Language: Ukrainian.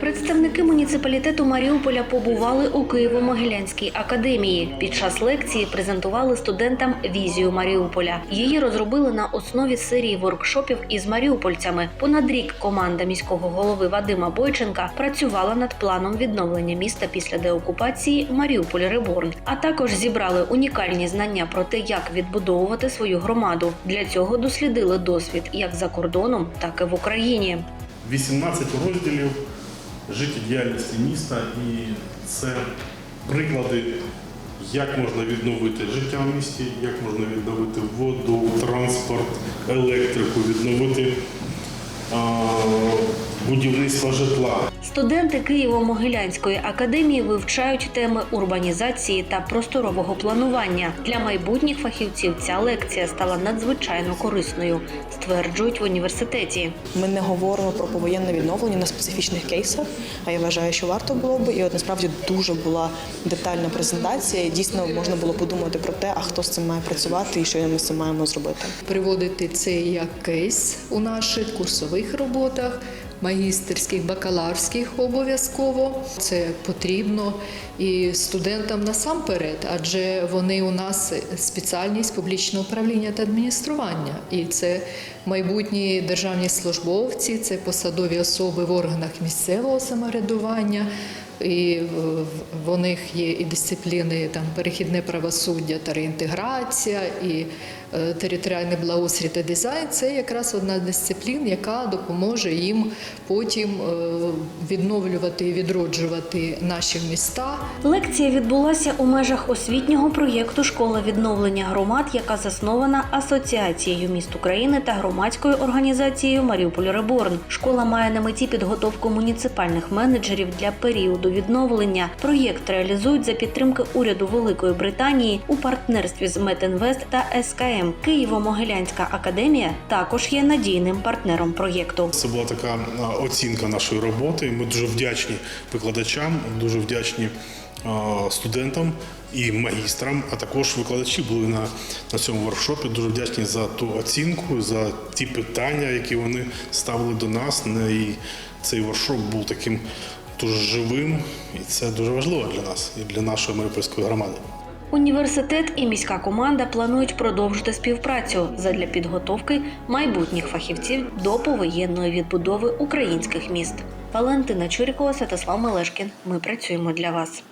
Представники муніципалітету Маріуполя побували у Києво-Могилянській академії. Під час лекції презентували студентам візію Маріуполя. Її розробили на основі серії воркшопів із маріупольцями. Понад рік команда міського голови Вадима Бойченка працювала над планом відновлення міста після деокупації Маріуполь Реборн, а також зібрали унікальні знання про те, як відбудовувати свою громаду. Для цього дослідили досвід як за кордоном, так і в Україні. 18 розділів життєдіяльності міста, і це приклади, як можна відновити життя в місті, як можна відновити воду, транспорт, електрику, відновити будівництво житла. Студенти Києво-Могилянської академії вивчають теми урбанізації та просторового планування. Для майбутніх фахівців ця лекція стала надзвичайно корисною, стверджують в університеті. Ми не говоримо про повоєнне відновлення на специфічних кейсах, а я вважаю, що варто було б. І от насправді дуже була детальна презентація. І дійсно можна було подумати про те, а хто з цим має працювати і що ми з цим маємо зробити. приводити це як кейс у наших курсових роботах, магістерських, бакалаврських обов'язково. Це потрібно і студентам насамперед, адже вони у нас спеціальність публічного управління та адміністрування. І це майбутні державні службовці, це посадові особи в органах місцевого самоврядування. І в- них є і дисципліни там перехідне правосуддя та реінтеграція, і е, територіальний благоустрій та дизайн. Це якраз одна з дисциплін, яка допоможе їм потім е, відновлювати і відроджувати наші міста. Лекція відбулася у межах освітнього проєкту Школа відновлення громад, яка заснована Асоціацією міст України та громадською організацією Маріуполь Реборн. Школа має на меті підготовку муніципальних менеджерів для періоду відновлення. Проєкт реалізують за підтримки уряду Великої Британії у партнерстві з Метінвест та СКМ. Києво-Могилянська академія також є надійним партнером проєкту. Це була така оцінка нашої роботи. Ми дуже вдячні викладачам, дуже вдячні студентам і магістрам, а також викладачі були на, на цьому воркшопі. Дуже вдячні за ту оцінку, за ті питання, які вони ставили до нас. І цей воркшоп був таким дуже живим, і це дуже важливо для нас і для нашої маріупольської громади. Університет і міська команда планують продовжити співпрацю задля підготовки майбутніх фахівців до повоєнної відбудови українських міст. Валентина Чурікова, Святослав Мелешкін. Ми працюємо для вас.